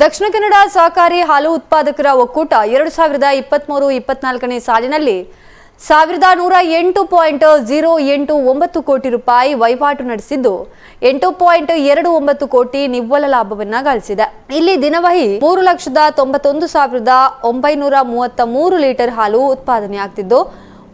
ದಕ್ಷಿಣ ಕನ್ನಡ ಸಹಕಾರಿ ಹಾಲು ಉತ್ಪಾದಕರ ಒಕ್ಕೂಟ ಎರಡು ಸಾವಿರದ ಇಪ್ಪತ್ತ್ಮೂರು ಇಪ್ಪತ್ನಾಲ್ಕನೇ ಸಾಲಿನಲ್ಲಿ ಸಾವಿರದ ನೂರ ಎಂಟು ಪಾಯಿಂಟ್ ಜೀರೋ ಎಂಟು ಒಂಬತ್ತು ಕೋಟಿ ರೂಪಾಯಿ ವಹಿವಾಟು ನಡೆಸಿದ್ದು, ಎಂಟು ಪಾಯಿಂಟ್ ಎರಡು ಒಂಬತ್ತು ಕೋಟಿ ನಿವ್ವಳ ಲಾಭವನ್ನು ಗಳಿಸಿದೆ ಇಲ್ಲಿ ದಿನವಹಿ ಮೂರು ಲಕ್ಷದ ತೊಂಬತ್ತೊಂದು ಸಾವಿರದ ಒಂಬೈನೂರ ಮೂವತ್ತ ಮೂರು ಲೀಟರ್ ಹಾಲು ಉತ್ಪಾದನೆಯಾಗ್ತಿದ್ದು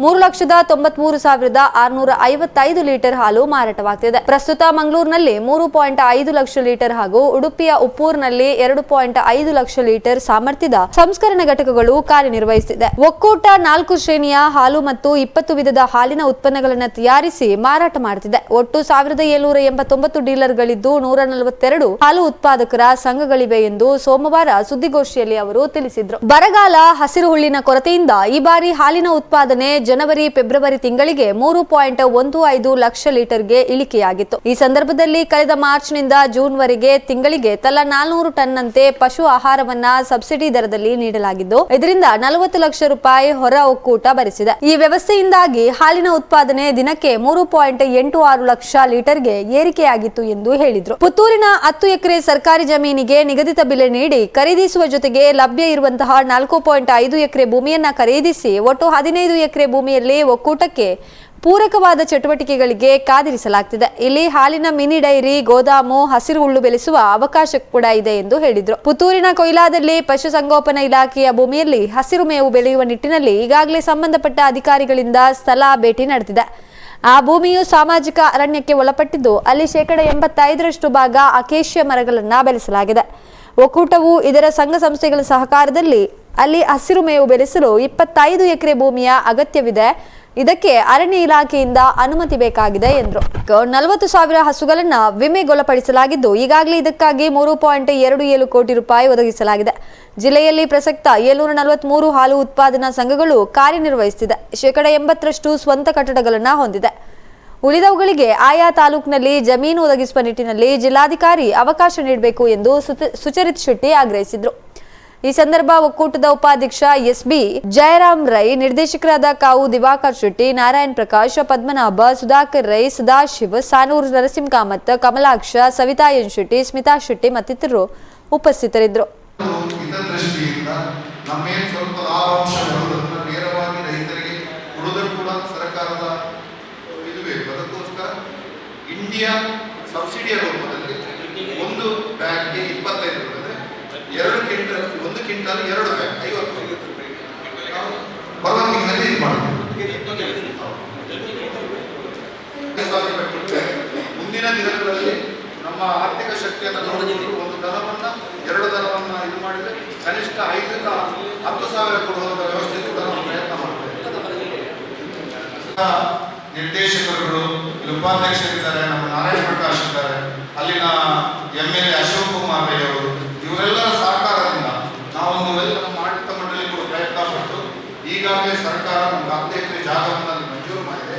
ಮೂರು ಲಕ್ಷದ ತೊಂಬತ್ಮೂರು ಸಾವಿರದ ಆರುನೂರ ಐವತ್ತೈದು ಲೀಟರ್ ಹಾಲು ಮಾರಾಟವಾಗ್ತಿದೆ. ಪ್ರಸ್ತುತ ಮಂಗಳೂರಿನಲ್ಲಿ ಮೂರು ಪಾಯಿಂಟ್ ಐದು ಲಕ್ಷ ಲೀಟರ್ ಹಾಗೂ ಉಡುಪಿಯ ಉಪ್ಪೂರ್ನಲ್ಲಿ ಎರಡು ಪಾಯಿಂಟ್ ಐದು ಲಕ್ಷ ಲೀಟರ್ ಸಾಮರ್ಥ್ಯದ ಸಂಸ್ಕರಣಾ ಘಟಕಗಳು ಕಾರ್ಯನಿರ್ವಹಿಸುತ್ತಿದೆ. ಒಕ್ಕೂಟ ನಾಲ್ಕು ಶ್ರೇಣಿಯ ಹಾಲು ಮತ್ತು ಇಪ್ಪತ್ತು ವಿಧದ ಹಾಲಿನ ಉತ್ಪನ್ನಗಳನ್ನು ತಯಾರಿಸಿ ಮಾರಾಟ ಮಾಡುತ್ತಿದೆ. ಒಟ್ಟು ಸಾವಿರದ ಏಳ್ನೂರ ಎಂಬತ್ತೊಂಬತ್ತು ಡೀಲರ್ಗಳಿದ್ದು ನೂರ ನಲವತ್ತೆರಡು ಹಾಲು ಉತ್ಪಾದಕರ ಸಂಘಗಳಿವೆ ಎಂದು ಸೋಮವಾರ ಸುದ್ದಿಗೋಷ್ಠಿಯಲ್ಲಿ ಅವರು ತಿಳಿಸಿದರು. ಬರಗಾಲ ಹಸಿರು ಹುಲ್ಲಿನ ಕೊರತೆಯಿಂದ ಈ ಬಾರಿ ಹಾಲಿನ ಉತ್ಪಾದನೆ ಜನವರಿ, ಫೆಬ್ರವರಿ ತಿಂಗಳಿಗೆ ಮೂರು ಪಾಯಿಂಟ್ ಒಂದು ಐದು ಲಕ್ಷ ಲೀಟರ್ಗೆ ಇಳಿಕೆಯಾಗಿತ್ತು. ಈ ಸಂದರ್ಭದಲ್ಲಿ ಕಳೆದ ಮಾರ್ಚ್ನಿಂದ ಜೂನ್ ವರೆಗೆ ತಿಂಗಳಿಗೆ ತಲಾ ನಾಲ್ನೂರು ಟನ್ನಂತೆ ಪಶು ಆಹಾರವನ್ನ ಸಬ್ಸಿಡಿ ದರದಲ್ಲಿ ನೀಡಲಾಗಿದ್ದು, ಇದರಿಂದ ನಲವತ್ತು ಲಕ್ಷ ರೂಪಾಯಿ ಹೊರ ಒಕ್ಕೂಟ ಭರಿಸಿದೆ ಈ ವ್ಯವಸ್ಥೆಯಿಂದಾಗಿ ಹಾಲಿನ ಉತ್ಪಾದನೆ ದಿನಕ್ಕೆ ಮೂರು ಪಾಯಿಂಟ್ ಎಂಟು ಆರು ಲಕ್ಷ ಲೀಟರ್ಗೆ ಏರಿಕೆಯಾಗಿತ್ತು ಎಂದು ಹೇಳಿದ್ರು. ಪುತ್ತೂರಿನ ಹತ್ತು ಎಕರೆ ಸರ್ಕಾರಿ ಜಮೀನಿಗೆ ನಿಗದಿತ ಬೆಲೆ ನೀಡಿ ಖರೀದಿಸುವ ಜೊತೆಗೆ ಲಭ್ಯ ಇರುವಂತಹ ನಾಲ್ಕು ಪಾಯಿಂಟ್ ಐದು ಎಕರೆ ಭೂಮಿಯನ್ನ ಖರೀದಿಸಿ, ಒಟ್ಟು ಹದಿನೈದು ಎಕರೆ ಭೂಮಿಯಲ್ಲಿ ಒಕ್ಕೂಟಕ್ಕೆ ಪೂರಕವಾದ ಚಟುವಟಿಕೆಗಳಿಗೆ ಕಾದಿರಿಸಲಾಗ್ತಿದೆ. ಇಲ್ಲಿ ಹಾಲಿನ ಮಿನಿ ಡೈರಿ, ಗೋದಾಮು ಹಸಿರು ಹುಲ್ಲು ಬೆಳೆಸುವ ಅವಕಾಶ ಕೂಡ ಇದೆ ಎಂದು ಹೇಳಿದರು. ಪುತ್ತೂರಿನ ಕೊಯ್ಲಾದಲ್ಲಿ ಪಶುಸಂಗೋಪನಾ ಇಲಾಖೆಯ ಭೂಮಿಯಲ್ಲಿ ಹಸಿರು ಮೇವು ಬೆಳೆಯುವ ನಿಟ್ಟಿನಲ್ಲಿ ಈಗಾಗಲೇ ಸಂಬಂಧಪಟ್ಟ ಅಧಿಕಾರಿಗಳಿಂದ ಸ್ಥಳ ಭೇಟಿ ನಡೆದಿದೆ. ಆ ಭೂಮಿಯು ಸಾಮಾಜಿಕ ಅರಣ್ಯಕ್ಕೆ ಒಳಪಟ್ಟಿದ್ದು, ಅಲ್ಲಿ ಶೇಕಡ ಎಂಬತ್ತೈದರಷ್ಟು ಭಾಗ ಅಕೇಶ್ಯ ಮರಗಳನ್ನು ಬೆಳೆಸಲಾಗಿದೆ. ಒಕ್ಕೂಟವು ಇದರ ಸಂಘ ಸಂಸ್ಥೆಗಳ ಸಹಕಾರದಲ್ಲಿ ಅಲ್ಲಿ ಹಸಿರು ಮೇವು ಬೆಳೆಸಲು ಇಪ್ಪತ್ತೈದು ಎಕರೆ ಭೂಮಿಯ ಅಗತ್ಯವಿದೆ. ಇದಕ್ಕೆ ಅರಣ್ಯ ಇಲಾಖೆಯಿಂದ ಅನುಮತಿ ಬೇಕಾಗಿದೆ ಎಂದರು. ನಲವತ್ತು ಸಾವಿರ ಹಸುಗಳನ್ನು ವಿಮೆಗೊಳಪಡಿಸಲಾಗಿದ್ದು, ಈಗಾಗಲೇ ಇದಕ್ಕಾಗಿ ಮೂರು ಪಾಯಿಂಟ್ ಎರಡು ಏಳು ಕೋಟಿ ರೂಪಾಯಿ ಒದಗಿಸಲಾಗಿದೆ. ಜಿಲ್ಲೆಯಲ್ಲಿ ಪ್ರಸಕ್ತ ಏಳ್ನೂರ ನಲವತ್ಮೂರು ಹಾಲು ಉತ್ಪಾದನಾ ಸಂಘಗಳು ಕಾರ್ಯನಿರ್ವಹಿಸುತ್ತಿದೆ. ಶೇಕಡ ಎಂಬತ್ತರಷ್ಟು ಸ್ವಂತ ಕಟ್ಟಡಗಳನ್ನು ಹೊಂದಿದೆ. ಉಳಿದವುಗಳಿಗೆ ಆಯಾ ತಾಲೂಕಿನಲ್ಲಿ ಜಮೀನು ಒದಗಿಸುವ ನಿಟ್ಟಿನಲ್ಲಿ ಜಿಲ್ಲಾಧಿಕಾರಿ ಅವಕಾಶ ನೀಡಬೇಕು ಎಂದು ಸುಚರಿತ್ ಶೆಟ್ಟಿ ಆಗ್ರಹಿಸಿದರು. ಈ ಸಂದರ್ಭ ಒಕ್ಕೂಟದ ಉಪಾಧ್ಯಕ್ಷ ಎಸ್ ಬಿ ಜಯರಾಮ್ ರೈ, ನಿರ್ದೇಶಕರಾದ ಕಾವು ದಿವಾಕರ್ ಶೆಟ್ಟಿ, ನಾರಾಯಣ್ ಪ್ರಕಾಶ್, ಪದ್ಮನಾಭ, ಸುಧಾಕರ್ ರೈ, ಸದಾಶಿವ್, ಸಾನೂರು ನರಸಿಂಹ ಕಾಮತ್, ಕಮಲಾಕ್ಷ ಸವಿತಾಯನ್ ಶೆಟ್ಟಿ, ಸ್ಮಿತಾ ಶೆಟ್ಟಿ ಮತ್ತಿತರರು ಉಪಸ್ಥಿತರಿದ್ದರು. ಇಂಡಿಯಾ ಸಬ್ಸಿಡಿಯ ರೂಪದಲ್ಲಿ ಒಂದು ಬ್ಯಾಗ್ಗೆ ಇಪ್ಪತ್ತೈದು ಎರಡು ಕ್ವಿಂಟಲ್, ಒಂದು ಕ್ವಿಂಟಲ್ ಎರಡು ಬ್ಯಾಗ್, ಐವತ್ತು ನಾವು ಬರುವ ತಿಂಗಳಲ್ಲಿ ಇದು ಮಾಡ್ತೀವಿ ಮುಂದಿನ ದಿನಗಳಲ್ಲಿ ನಮ್ಮ ಆರ್ಥಿಕ ಶಕ್ತಿಯನ್ನು ನೋಡಿಕೊಂಡು ಒಂದು ದರವನ್ನ, ಎರಡು ದರವನ್ನು ಇದು ಮಾಡಿದ್ರೆ ಕನಿಷ್ಠ ಐದರಿಂದ ಹತ್ತು ಸಾವಿರ ಕೊಡುವಂಥ ವ್ಯವಸ್ಥೆ ಕೂಡ ನಾವು ಪ್ರಯತ್ನ ಮಾಡ್ತೇವೆ ನಿರ್ದೇಶಕರುಗಳು ಇಲ್ಲಿ ಉಪಾಧ್ಯಕ್ಷರಿದ್ದಾರೆ, ನಮ್ಮ ನಾರಾಯಣ ಪ್ರಕಾಶ್ ಇದ್ದಾರೆ ಅಲ್ಲಿನ M L A Ashok Kumar Rai ಅವರು ಇವರೆಲ್ಲರ ಸಹಕಾರದಿಂದ ನಾವೊಂದು ಎಲ್ಲ ನಮ್ಮ ಆಡಳಿತ ಮಂಡಳಿ ಕೂಡ ಪ್ರಯತ್ನ ಪಟ್ಟು ಈಗಾಗಲೇ ಸರ್ಕಾರ ನಮ್ಗೆ ಹತ್ತು ಎಕರೆ ಜಾಗವನ್ನು ಅಲ್ಲಿ ಮಂಜೂರು ಮಾಡಿದೆ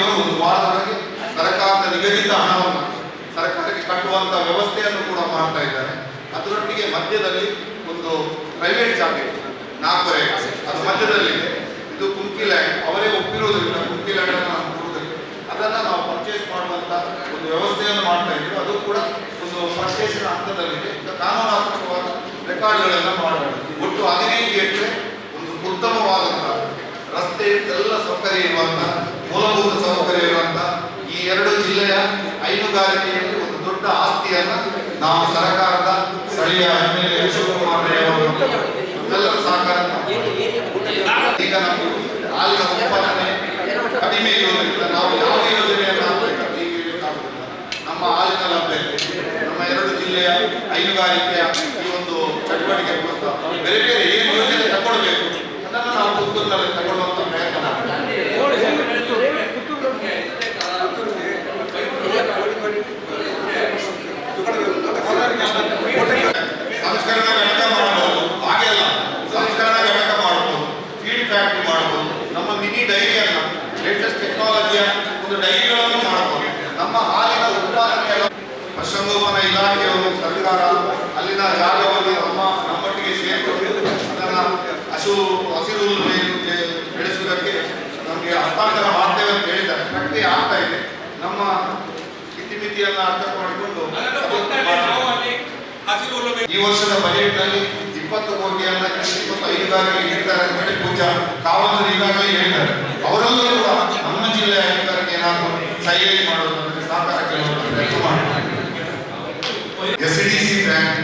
ಅವರು ಒಂದು ವಾರದೊಳಗೆ ಸರ್ಕಾರದ ನಿಗದಿತ ಹಣವನ್ನು ಸರ್ಕಾರಕ್ಕೆ ಕಟ್ಟುವಂತ ವ್ಯವಸ್ಥೆಯನ್ನು ಕೂಡ ಮಾಡ್ತಾ ಇದ್ದಾರೆ. ಅದರೊಟ್ಟಿಗೆ ಮಧ್ಯದಲ್ಲಿ ಒಂದು ಪ್ರೈವೇಟ್ ಜಾಗ ನಾಲ್ಕೂವರೆ. ಅದು ಮಧ್ಯದಲ್ಲಿದೆ ಇದು. ಕುಂಕಿ ಲ್ಯಾಂಡ್ ಅವರೇ ಒಪ್ಪಿರೋದ್ರಿಂದ ಕುಂಕಿ ಲ್ಯಾಂಡ್ ಅನ್ನು ನಾವು ಕೊಡೋದಕ್ಕೆ ಅದನ್ನ ನಾವು ಪರ್ಚೇಸ್ ಮಾಡುವಂತ ಒಂದು ವ್ಯವಸ್ಥೆಯನ್ನು ಮಾಡ್ತಾ ಇದ್ದೀವಿ. ಅದು ಕೂಡ ಒಂದು ಪರ್ಚೇಸಿನ ಹಂತದಲ್ಲಿದೆ ಕಾನೂನಾತ್ಮಕವಾದ ರೆಕಾರ್ಡ್ಗಳೆಲ್ಲ ಮಾಡಬಹುದು ಒಟ್ಟು ಹದಿನೈದು ಎಕರೆ ಒಂದು ಉತ್ತಮವಾದಂತಹ ರಸ್ತೆ, ಎಲ್ಲ ಸೌಕರ್ಯ ಇರುವಂತ ಮೂಲಭೂತ ಸೌಕರ್ಯ ಇರುವಂತ ಈ ಎರಡು ಜಿಲ್ಲೆಯ ಹೈನುಗಾರಿಕೆಯಲ್ಲಿ ಒಂದು ದೊಡ್ಡ ಆಸ್ತಿಯನ್ನ ನಾವು ಸರ್ಕಾರದ ಸ್ಥಳೀಯ ಶಿವಕುಮಾರ್ ಎಲ್ಲರ ಸಹಕಾರ ಈಗ ನಾವು ಹಾಲಿನ ಉತ್ಪಾದನೆ ಕಡಿಮೆ ಇರುವುದರಿಂದ ನಾವು ಯಾವ ಯೋಜನೆಯನ್ನು. ನಮ್ಮ ಹಾಲಿನ ಲಭ್ಯತೆ, ನಮ್ಮ ಎರಡು ಜಿಲ್ಲೆಯ ಹೈನುಗಾರಿಕೆಯ ಈ ಒಂದು ಚಟುವಟಿಕೆ ಬೇರೆ ಬೇರೆ ಏನು ಯೋಜನೆ ತಗೊಳ್ಬೇಕು ಅದನ್ನು ನಾವು ಪುತ್ತೂರಿನಲ್ಲಿ ತಗೊಳ್ಳುವಂತ ಪ್ರಯತ್ನ ಮಾಡ್ತೀವಿ. ಸಂಸ್ಕರಣಾ ಘಟಕ ಮಾಡಬಹುದು ಹಾಗೆ ಅಲ್ಲ ಸಂಸ್ಕರಣಾ ಘಟಕ ಮಾಡಬಹುದು ಫೀಡ್ ಫ್ಯಾಕ್ಟ್ರಿ ಮಾಡಬಹುದು ನಮ್ಮ ಮಿನಿ ಡೈರಿಯನ್ನ ಲೇಟೆಸ್ಟ್ ಟೆಕ್ನಾಲಜಿಯ ಒಂದು ಡೈರಿಗಳನ್ನು ಮಾಡಬಹುದು ನಮ್ಮ ಹಾಲಿನ ಉತ್ಪಾದನೆಯ ಪಶುಸಂಗೋಪನಾ ಇಲಾಖೆಯವರು ಸರ್ಕಾರ ಅಲ್ಲಿನ ಜಾಗವನ್ನು ನಮ್ಮ ನಮ್ಮೊಟ್ಟಿಗೆ ಸೇರಿಕೊಂಡು ಅದನ್ನ ಹಸು ಹಸಿರು ಬೆಳೆಸುವುದಕ್ಕೆ ನಮಗೆ ಹಸ್ತಾಂತರ ಮಾಡ್ತೇವೆ ಅಂತ ಹೇಳಿದ್ದಾರೆ ಪ್ರಕ್ರಿಯೆ ಆಗ್ತಾ ಇದೆ ನಮ್ಮ ಇತಿಮಿತಿಯನ್ನ ಅರ್ಥ ಮಾಡಿಕೊಂಡು ಈ ವರ್ಷದ ಬಜೆಟ್ನಲ್ಲಿ ಇಪ್ಪತ್ತು ಕೋಟಿಯನ್ನ ಕೃಷಿ ಮತ್ತು ಹೈನುಗಾರಿಕೆ ನೀಡ್ತಾರೆ ಅಂತ ಹೇಳಿ ಪೂಜಾ ಕಾವಂತರು ಈಗಾಗಲೇ ಹೇಳಿದ್ದಾರೆ. ಅವರಲ್ಲೂ ಕೂಡ ನಮ್ಮ ಜಿಲ್ಲೆಯ ಹೈನುಗಾರಿಕೆ ಏನಾದರೂ ಸೈಲೇಜ್ ಮಾಡೋದಂದ್ರೆ ಸಹಕಾರ ಕೆಲವರು ಮಾಡಿ. ಎಸ್ ಡಿ ಸಿ ಬ್ಯಾಂಕ್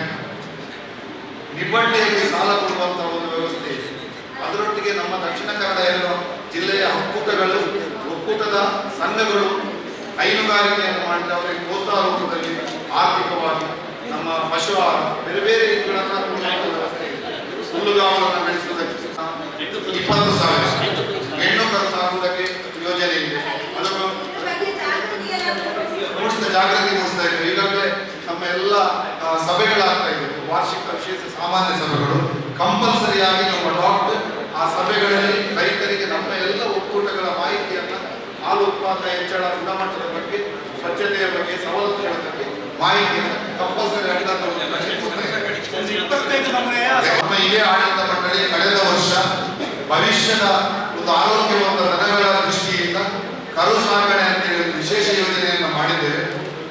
ನಿಬ್ಬಟ್ಟೆಯಲ್ಲಿ ಸಾಲ ಕೊಡುವಂತಹ ಒಂದು ವ್ಯವಸ್ಥೆ ಅದರೊಟ್ಟಿಗೆ ನಮ್ಮ ದಕ್ಷಿಣ ಕನ್ನಡ ಎಲ್ಲ ಜಿಲ್ಲೆಯ ಒಕ್ಕೂಟಗಳು ಒಕ್ಕೂಟದ ಸಂಘಗಳು ಹೈನುಗಾರಿಕೆಯನ್ನು ಮಾಡಿದ ಅವರಿಗೆ ಪ್ರೋತ್ಸಾಹ ರೂಪದಲ್ಲಿ ಆರ್ಥಿಕವಾಗಿ ನಮ್ಮ ಪಶು ಆಹಾರ, ಬೇರೆ ಬೇರೆ ಇವುಗಳನ್ನ ವ್ಯವಸ್ಥೆ ಇದೆ. ಹುಲ್ಲುಗಾವಲನ್ನು ಬೆಳೆಸುವುದಕ್ಕೆ ಇಪ್ಪತ್ತು ಸಾವಿರ, ಹೆಣ್ಣು ಕರು ಯೋಜನೆ ಇದೆ. ಅದನ್ನು ಮೂಡಿಸಿದ ಜಾಗೃತಿ ಮೂಡಿಸ್ತಾ ಇದ್ದೇವೆ. ಈಗಾಗಲೇ ನಮ್ಮ ಎಲ್ಲ ಸಭೆಗಳಾಗ್ತಾ ಇದೆ ವಾರ್ಷಿಕ ವಿಶೇಷ ಸಾಮಾನ್ಯ ಸಭೆಗಳು. ಕಂಪಲ್ಸರಿ ಆಗಿ ನಮ್ಮ ಡಾಕ್ಟರ್ ಆ ಸಭೆಗಳಲ್ಲಿ ರೈತರಿಗೆ ನಮ್ಮ ಎಲ್ಲ ಒಕ್ಕೂಟಗಳ ಮಾಹಿತಿಯನ್ನ ಉತ್ಪಾದನೆ ಹೆಚ್ಚಳ ಗುಣಮಟ್ಟದ ಬಗ್ಗೆ ಸ್ವಚ್ಛತೆಯ ಬಗ್ಗೆ ಸವಲತ್ತುಗಳ ಬಗ್ಗೆ ಮಾಹಿತಿ ಕಂಪಲ್ಸರಿ ನಮ್ಮ ಇದೇ ಆಡಳಿತ ಮಂಡಳಿ ಕಳೆದ ವರ್ಷ ಭವಿಷ್ಯದ ಒಂದು ಆರೋಗ್ಯವಂತ ದನಗಳ ದೃಷ್ಟಿಯಿಂದ ಕರು ಸಾಗಣೆ ಅಂತೇಳಿ ಒಂದು ವಿಶೇಷ ಯೋಜನೆಯನ್ನು ಮಾಡಿದ್ದೇವೆ.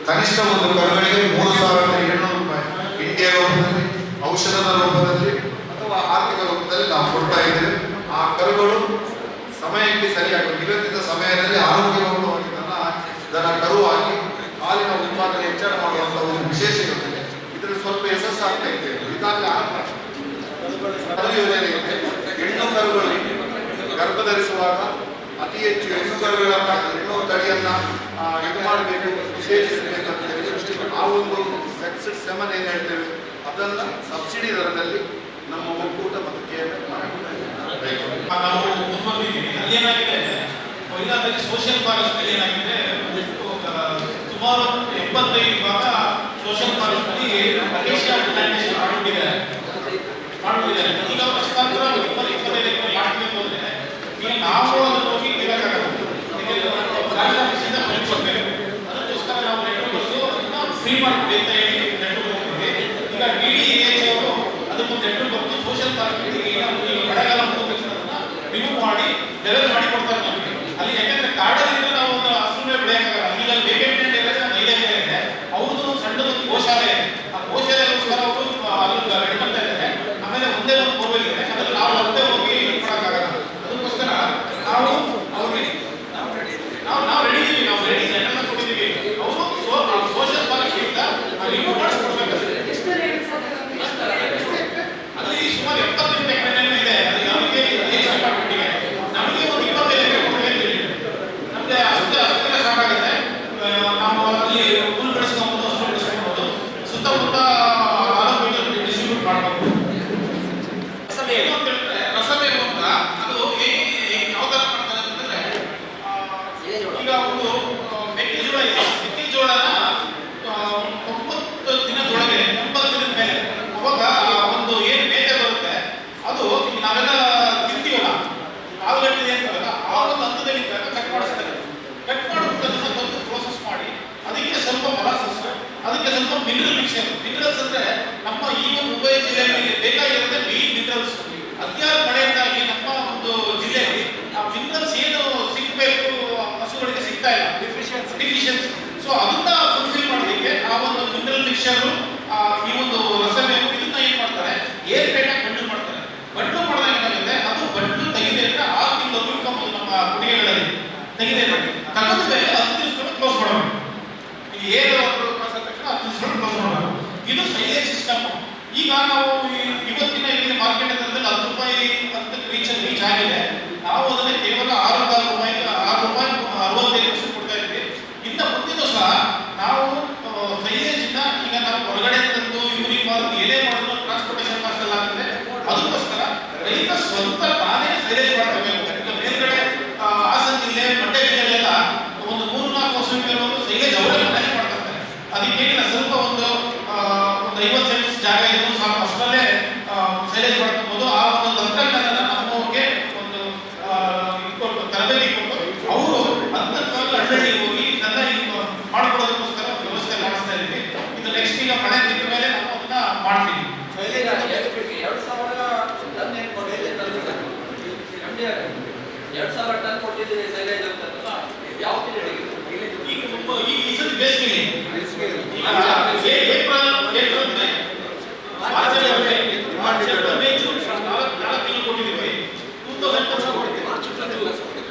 ಕನಿಷ್ಠ ಒಂದು ಕರುಗಳಿಗೆ ಮೂರು ಸಾವಿರದ ಏಳ್ನೂರು ರೂಪಾಯಿ ಇಂಡಿಯಾ ರೂಪದಲ್ಲಿ ಔಷಧದ ರೂಪದಲ್ಲಿ ಅಥವಾ ಆರ್ಥಿಕ ರೂಪದಲ್ಲಿ ನಾವು ಕೊಡ್ತಾ ಇದ್ದೇವೆ. ಆ ಕರುಗಳು ಸಮಯಕ್ಕೆ ಸರಿಯಾಗಿ ನಿಗದಿತ ಸಮಯದಲ್ಲಿ ಆರೋಗ್ಯವಂತವಾಗಿ ದನ ದರ ಕರು ಆಗಿ ಹಾಲಿನ ಉತ್ಪಾದನೆ ಹೆಚ್ಚಳ ಮಾಡುವಂತಹ ಒಂದು ವಿಶೇಷ ಯೋಜನೆ. ಇದರಲ್ಲಿ ಸ್ವಲ್ಪ ಯಶಸ್ಸಾಗ್ತಾ ಇದ್ದೇವೆ ಈಗಾಗಲೇ ಇದಾಗಲೇ ಯೋಜನೆ ಇದೆ. ಹೆಣ್ಣು ಕರುಗಳು ಗರ್ಭ ಧರಿಸುವಾಗ ಅತಿ ಹೆಚ್ಚು ಹೆಣ್ಣು ಕರುಗಳನ್ನ, ಹೆಣ್ಣು ತಳಿಯನ್ನ ಇದು ಮಾಡಬೇಕು. ವಿಶೇಷಿಸಬೇಕು ಅಂತ ಹೇಳಿ. ಆ ಒಂದು ಸೆಕ್ಸ್ ಸೆಮನ್ ಏನು ಹೇಳ್ತೇವೆ? ಅದನ್ನ ಸಬ್ಸಿಡಿ ದರದಲ್ಲಿ ನಮ್ಮ ಒಕ್ಕೂಟ ಮತ್ತು ನಾವು ಏನಾಗಿದೆ ಕೊಯ್ಲಾದಲ್ಲಿ ಸೋಷಿಯಲ್ ಫಾರೆಸ್ಟ್ ಏನಾಗಿದೆ? ಸುಮಾರು ಎಪ್ಪತ್ತೈದು ಭಾಗ ಸೋಷಿಯಲ್ ಫಾರೆಸ್ಟ್ ಅಲ್ಲಿ ಮಾಡಿಬಿಟ್ಟಿದ್ದಾರೆ ಮಾಡಿಬಿಟ್ಟಿದ್ದಾರೆ ಈಗ ಹಸ್ತಾಂತರ ಇಪ್ಪತ್ತು ಇಪ್ಪತ್ತೈದು ಎಕರೆ ಮಾಡಬೇಕು ಅಂದ್ರೆ ಈಗ ನಾವು ಅದನ್ನು ಹೋಗಿ ಕೇಳಕ್ಕಾಗಲ್ಲ ರಾಜ್ಯ ಆಫೀಸಿಂದ permit ಕೊಡ್ಬೇಕು. ಅದಕ್ಕೋಸ್ಕರ ನಾವು ಲೆಟರ್ ಬರೆದು ಅದನ್ನ ಫ್ರೀ ಮಾಡ್ಬಿಡಿ ಅಂತ ಹೇಳಿ ಲೆಟರ್ ಹೋಗ್ತೀವಿ ಈಗ ಡಿ ಡಿ ಎಚ್ ಅವರು ಅದಕ್ಕೊಂದು ಲೆಟರ್ ಬರೆದು ಸೋಷಿಯಲ್ ಫಾರೆಸ್ಟ್ಗೆ ಮಳೆಗಾಲ ರಿಮೂವ್ ಮಾಡಿ ಡೆವಲಪ್ ಮಾಡಿ ಕೊಡ್ತಾರೆ ನಮಗೆ. ಅಲ್ಲಿ ಯಾಕಂದ್ರೆ ಕಾಡಲ್ಲಿ ನಾವು ಒಂದು ಹಸುವೆ ಬೆಳೆಯಕ್ಕಾಗಲ್ಲ. ಈಗ ವೇಕೆಂಟ್ ಏರಿಯಾ ಐದು ಎಕರೆ ಇದೆ. ಅವ್ರದ್ದು ಸಣ್ಣದೊಂದು ಗೋಶಾಲೆ. ಆ ಗೋಶಾಲೆಗೋಸ್ಕರ ಅವರು ಅಲ್ಲಿ ಬೆಳ್ಕೊಳ್ತಾ ಇದ್ದಾರೆ. ಆಮೇಲೆ ಒಂದೇ ಒಂದು ಬೋರ್ವೆಲ್ ಇದೆ. ಅದ್ರಲ್ಲಿ ನಾವು ಮತ್ತೆ ಹೋಗಿ ಕೊಡಕ್ಕಾಗಲ್ಲ ಅದಕ್ಕೋಸ್ಕರ ನಾವು ಅವ್ರಿಗೆ ನಾವು ನಾವು ರೆಡಿ ಇದೀವಿ ನಾವು ರೆಡಿ ಸೆಟಲ್ ಕೊಟ್ಟಿದ್ದೀವಿ ಅವರು ಸೋಷಿಯಲ್ ಫಾರೆಸ್ಟ್ ಇಂದ ರಿಮೂವ್ ಮಾಡಿಸ್ಕೊಡ್ಬೇಕಷ್ಟೇ ಅಲ್ಲಿ ಸುಮಾರು ಎಪ್ಪತ್ತೆಂಟು ಎಕರೆ ಇದೆ ಅದು ನಮಗೆ ಏಜ್ ಡಿಪಾರ್ಟ್ಮೆಂಟ್ಗೆ ನಮಗೆ ಒಂದು ಇಪ್ಪತ್ತೈದು ಎಕರೆ ಕೊಡ್ಬೇಕು ಅಂತ ಹೇಳಿದ್ರು. ನಮಗೆ ಅಷ್ಟೇ ಅಷ್ಟೇ ಸಾಕಾಗುತ್ತೆ ಆ, ನಾವು ಅಲ್ಲಿ ಹುಲ್ ಬೆಳೆಸ್ಕೊಬೋದು ಹಸು ಬೆಳೆಸ್ಕೊಬೋದು ಸುತ್ತಮುತ್ತ ಆರೋಗ್ಯ ಡಿಸ್ಟ್ರಿಬ್ಯೂಟ್ ಮಾಡಬೇಕು ರಸಮೆ ಏನು ಅಂತ ಹೇಳಿದ್ರೆ ರಸಮೆ ಅಂತ ಅದು ಹೇಗೆ ಹೇಗೆ ಯಾವ ಥರ ಮಾಡ್ತಾರೆ ಅಂತಂದ್ರೆ ಆ, ಈಗ ಒಂದು ಆ, ಮೆಕ್ಕೆಜೋಳ ಇದೆ ಮೆಕ್ಕೆಜೋಳನ ಆ, ತೊಂಬತ್ತು ದಿನದೊಳಗೆ ಎಂಬತ್ತು ದಿನದ ಮೇಲೆ ಅವಾಗ ಆ ಒಂದು ಏನು ಮೇತೆ ಬರುತ್ತೆ ಅದು ಈಗ ನಾವೆಲ್ಲ ತಿಂತೀವಲ್ಲ ಆಲೂಗಡ್ಡೆ ಏನು ಬರಲ್ಲ ಆ ಒಂದು ಹಂತದಲ್ಲಿ ಕಟ್ ಮಾಡಿಸ್ತಾರೆ ಕಟ್ ಮಾಡಿಬಿಟ್ಟು ಅದನ್ನ ತಂದು ಪ್ರೋಸೆಸ್ ಮಾಡಿ ಅದಕ್ಕೆ ಸ್ವಲ್ಪ ಮೊಲಾಸಸ್ ಅದಕ್ಕೆ ಸ್ವಲ್ಪ ಮಿನರಲ್ ಮಿಕ್ಸರ್ ಮಿನರಲ್ಸ್ ಅಂದ್ರೆ ನಮ್ಮ ಈ ಒಂದು ಉಭಯ ಜಿಲ್ಲೆಯಲ್ಲಿ ಬೇಕಾಗಿರುತ್ತೆ ಮೇನ್ ಮಿನರಲ್ಸ್ ಅತಿಯಾದ ಮಳೆಯಿಂದಾಗಿ ನಮ್ಮ ಒಂದು ಜಿಲ್ಲೆಯಲ್ಲಿ ಆ ಮಿನರಲ್ಸ್ ಏನು ಸಿಗಬೇಕು ಹಸುಗಳಿಗೆ ಸಿಗ್ತಾ ಇಲ್ಲ ಡಿಫಿಷಿಯನ್ಸಿ ಡಿಫಿಷಿಯನ್ಸಿ ಸೊ ಅದನ್ನ ಫುಲ್ಫಿಲ್ ಮಾಡೋದಕ್ಕೆ ಆ ಒಂದು ಮಿನರಲ್ ಮಿಕ್ಸರ್ ಈ ಒಂದು ರಸಮೆ ಇದನ್ನ ಏನ್ ಮಾಡ್ತಾರೆ ಏರ್ ಪೇಟ ಬಂಡು ಮಾಡ್ತಾರೆ ಬಂಡು ಮಾಡಿದಾಗ ಏನಾಗುತ್ತೆ ಅದು ಬಂಡು ತೆಗಿದೆ ಆ ತಿಂಗಳು ನಮ್ಮ ಕುಡಿಗೆಗಳಲ್ಲಿ ತೆಗಿದೆ ನೋಡಿ ತಗೊಂಡ ಮೇಲೆ ಹತ್ತು ದಿವಸಗಳು ಕ್ಲೋಸ್ ಮಾಡಬೇಕು ಈಗ ಏನು ಒಂದು ಕ್ಲಾಸ್ ಆದ ತಕ್ಷಣ ಹತ್ತು ದಿವಸಗಳು ಕ್ಲೋಸ್ ಮಾಡಬೇಕು ಇದು ಸೈಲೇಜ್ ಸಿಸ್ಟಮ್ ಈಗ ನಾವು ಇವತ್ತಿನ ಇಲ್ಲಿ ಮಾರ್ಕೆಟ್ ಅಲ್ಲಿ ಹತ್ತು ರೂಪಾಯಿ ಹತ್ತಕ್ಕೆ ರೀಚ್ ರೀಚ್ ಆಗಿದೆ. ನಾವು ಅದನ್ನ ಕೇವಲ ಆರು ಕಾಲು ರೂಪಾಯಿ, ಆರು ರೂಪಾಯಿ ಅರವತ್ತೈದು ಪರ್ಸೆಂಟ್ ಕೊಡ್ತಾ ಇದ್ವಿ ಇನ್ನು ಮುಂದಿನ ಸಹ ನಾವು ಸೈಲೇಜ್ ಈಗ ನಾವು ಹೊರಗಡೆ ತಂದು ಯೂನಿಫಾರ್ಮ್ ಏನೇ ಮಾಡಿದ್ರು ಟ್ರಾನ್ಸ್ಪೋರ್ಟೇಷನ್ ಕಾಸ್ಟ್ ಎಲ್ಲ ಆಗುತ್ತೆ ಅದಕ್ಕೋಸ್ಕರ ರೈತ ಸ್ವಂತ ತಾನೇ ಸೈಲೇಜ್ ಮಾಡ್ಕೋಬೇಕು. ಈಗ ಮೇಲ್ಗಡೆ ಹಾಸನ ಜಿಲ್ಲೆ, ಮಂಡ್ಯ ಜಿಲ್ಲೆಯಲ್ಲೆಲ್ಲ ಒಂದು ಮೂರು ನಾಲ್ಕು ವರ್ಷ ಸೈಲೇಜ್ ಅವರೇ ಮ್ಯಾನೇಜ್ ಮಾಡ್ತಾರೆ. ಅದಕ್ಕೆ ಏನಿಲ್ಲ, ಸ್ವಲ್ಪ ಒಂದು ಒಂದು ಐವತ್ತು ಮ್ಯಾನೇಜ್ ಆ ಒಂದು ತಂತ್ರಜ್ಞಾನದ ನಮಗೆ ಒಂದು ಕೊಟ್ಟು ತರಬೇತಿ ಅವರು ಅಂತರ್ಕಾಲ ಹಳ್ಳಿ ಹೋಗಿ ಇದನ್ನ ಮಾಡ್ಕೊಡೋದಕ್ಕೋಸ್ಕರ ವ್ಯವಸ್ಥೆ ಮಾಡಿಸ್ತಾ ಇದ್ದೀವಿ. ಇದು ನೆಕ್ಸ್ಟ್ ಈಗ ಮಳೆ ಮೇಲೆ ನಾವು ಅದನ್ನ ಮಾಡ್ತೀವಿ ಎರಡು ಸಾವಿರ ಎರಡು ಸಾವಿರ